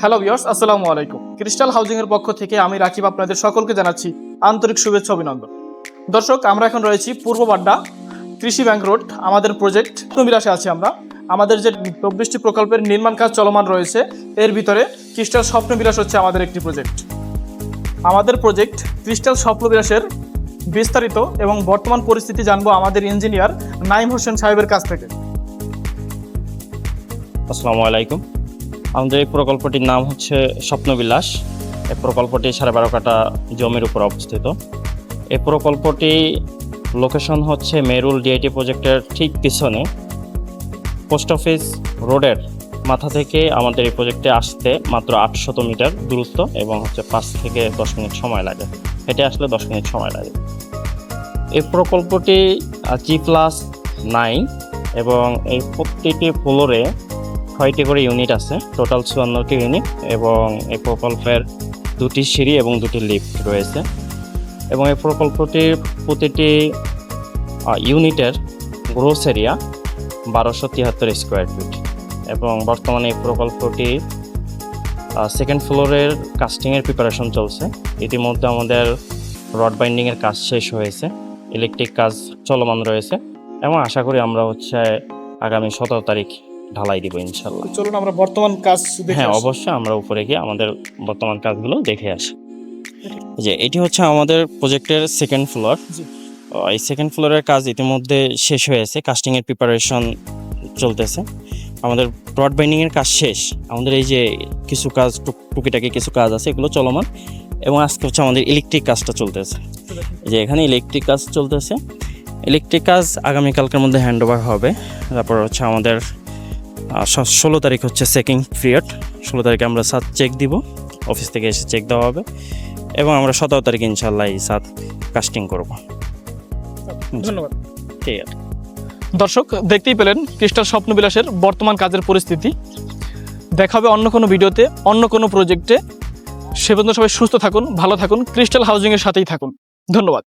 Hello viewers আসসালামু আলাইকুম। Crystal housing এর পক্ষ থেকে আমি রাকিব আপনাদের সকলকে জানাচ্ছি আন্তরিক শুভেচ্ছা অভিনন্দন। দর্শক, আমরা এখন রয়েছি পূর্ব বাড্ডা কৃষি ব্যাংক রোড, আমাদের প্রজেক্ট নবিলাসে আছি আমরা। আমাদের যে চব্বিশটি প্রকল্পের নির্মাণ কাজ চলমান রয়েছে, এর ভিতরে ক্রিস্টাল স্বপ্ন বিলাস হচ্ছে আমাদের একটি প্রজেক্ট আমাদের প্রজেক্ট ক্রিস্টাল স্বপ্ন বিলাসের বিস্তারিত এবং বর্তমান পরিস্থিতি জানব আমাদের ইঞ্জিনিয়ার নাইম হোসেন সাহেবের কাছ থেকে। আসসালামু আলাইকুম। আমাদের এই প্রকল্পটির নাম হচ্ছে স্বপ্নবিলাস। এই প্রকল্পটি সাড়ে বারো কাটা জমির উপর অবস্থিত। এই প্রকল্পটি লোকেশন হচ্ছে মেরুল ডিআইটি প্রজেক্টের ঠিক পিছনে। পোস্ট অফিস রোডের মাথা থেকে আমাদের এই প্রজেক্টে আসতে মাত্র আটশত মিটার দূরত্ব এবং হচ্ছে পাঁচ থেকে দশ মিনিট সময় লাগে। হেঁটে আসলে দশ মিনিট সময় লাগে। এই প্রকল্পটি জি প্লাস নাইন এবং এই প্রতিটি ফ্লোরে ছয়টি করে ইউনিট আছে। টোটাল চুয়ান্নটি ইউনিট এবং এই প্রকল্পের দুটি সিঁড়ি এবং দুটি লিফট রয়েছে। এবং এই প্রকল্পটির প্রতিটি ইউনিটের গ্রোস এরিয়া বারোশো তিয়াত্তর স্কোয়ার ফিট। এবং বর্তমানে এই প্রকল্পটি সেকেন্ড ফ্লোরের কাস্টিংয়ের প্রিপারেশন চলছে। ইতিমধ্যে আমাদের রড বাইন্ডিংয়ের কাজ শেষ হয়েছে। ইলেকট্রিক কাজ চলমান রয়েছে। এবং আশা করি আমরা হচ্ছে আগামী সতেরো তারিখ ঢালাই দিব ইনশাল্লাহ। চলুন আমরা বর্তমান কাজ হ্যাঁ অবশ্যই আমরা উপরে গিয়ে আমাদের বর্তমান কাজগুলো দেখে আসি। যে এটি হচ্ছে আমাদের প্রজেক্টের সেকেন্ড ফ্লোর এই সেকেন্ড ফ্লোরের কাজ ইতিমধ্যে শেষ হয়েছে কাস্টিং এর প্রিপারেশন চলতেছে। আমাদের ব্রড বাইন্ডিং এর কাজ শেষ। আমাদের এই যে কিছু কাজ টুক- টুকিটাকি কিছু কাজ আছে এগুলো চলমান। এবং আজকে হচ্ছে আমাদের ইলেকট্রিক কাজটা চলতেছে। যে এখানে ইলেকট্রিক কাজ চলতেছে। ইলেকট্রিক কাজ আগামীকালকের মধ্যে হ্যান্ড ওভার হবে। তারপর হচ্ছে আমাদের ষোলো তারিখ হচ্ছে চেকিং পিরিয়ড ষোলো তারিখে আমরা সাত চেক দিব। অফিস থেকে এসে চেক দেওয়া হবে। এবং আমরা সতেরো তারিখে ইনশাল্লাহ এই সাত কাস্টিং করব। ধন্যবাদ। ঠিক আছে। দর্শক দেখতেই পেলেন ক্রিস্টাল স্বপ্নবিলাসের বর্তমান কাজের পরিস্থিতি। দেখা হবে অন্য কোনো ভিডিওতে অন্য কোনো প্রজেক্টে সে পর্যন্ত সবাই সুস্থ থাকুন ভালো থাকুন ক্রিস্টাল হাউজিংয়ের সাথেই থাকুন। ধন্যবাদ।